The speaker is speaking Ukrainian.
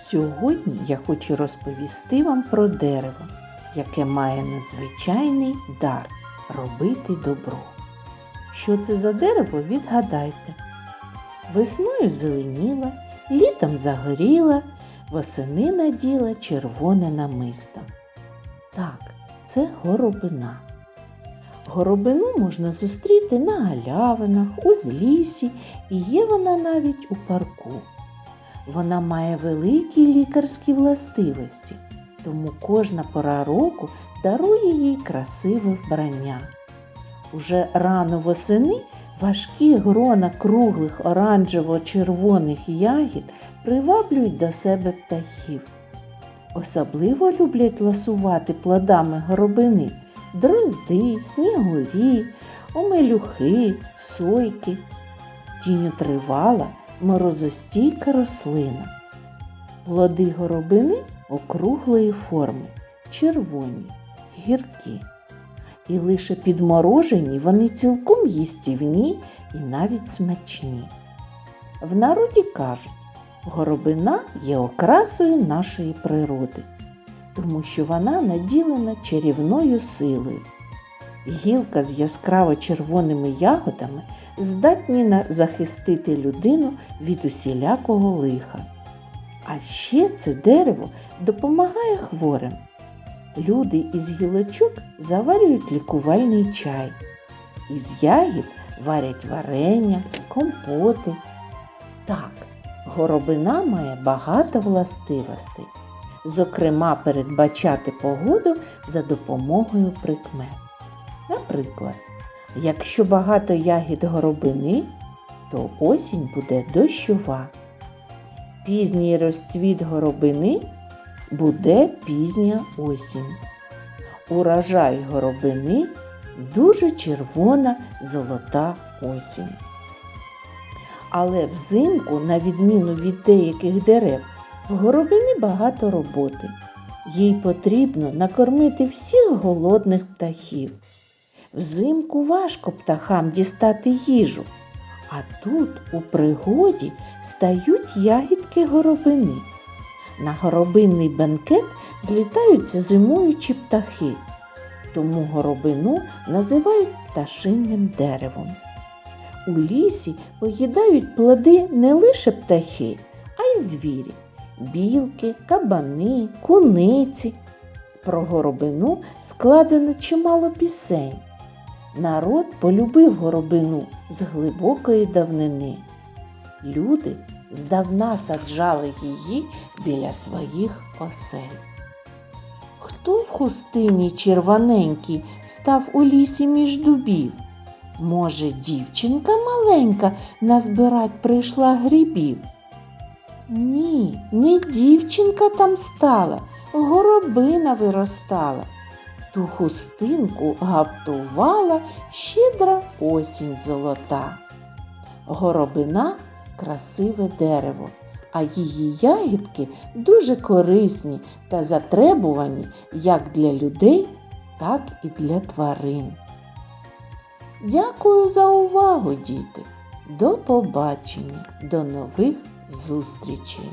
Сьогодні я хочу розповісти вам про дерево, яке має надзвичайний дар робити добро. Що це за дерево, відгадайте. Весною зеленіла, літом загоріла, восени наділа червоне намисто. Так, це горобина. Горобину можна зустріти на галявинах, у злісі і є вона навіть у парку. Вона має великі лікарські властивості, тому кожна пора року дарує їй красиве вбрання. Уже рано восени важкі грона круглих оранжево-червоних ягід приваблюють до себе птахів. Особливо люблять ласувати плодами горобини дрозди, снігурі, омелюхи, сойки. Тіньотривала морозостійка рослина. Плоди горобини округлої форми, червоні, гіркі. І лише підморожені вони цілком їстівні і навіть смачні. В народі кажуть, горобина є окрасою нашої природи, тому що вона наділена чарівною силою. Гілка з яскраво червоними ягодами здатні захистити людину від усілякого лиха. А ще це дерево допомагає хворим. Люди із гілочок заварюють лікувальний чай. Із ягід варять варення, компоти. Так, горобина має багато властивостей, зокрема, передбачати погоду за допомогою прикмет. Наприклад, якщо багато ягід горобини, то осінь буде дощова. Пізній розцвіт горобини буде пізня осінь. Урожай горобини дуже червона золота осінь. Але взимку, на відміну від деяких дерев, в горобини багато роботи. Їй потрібно накормити всіх голодних птахів. Взимку важко птахам дістати їжу, а тут у пригоді стають ягідки горобини. На горобинний бенкет злітаються зимуючі птахи, тому горобину називають пташинним деревом. У лісі поїдають плоди не лише птахи, а й звірі білки, кабани, куниці. Про горобину складено чимало пісень. Народ полюбив горобину з глибокої давнини. Люди здавна саджали її біля своїх осель. Хто в хустині червоненькій став у лісі між дубів? Може, дівчинка маленька назбирать прийшла грибів? Ні, не дівчинка там стала, горобина виростала. Ту хустинку гаптувала щедра осінь золота. Горобина красиве дерево, а її ягідки дуже корисні та затребувані як для людей, так і для тварин. Дякую за увагу, діти! До побачення, до нових зустрічей!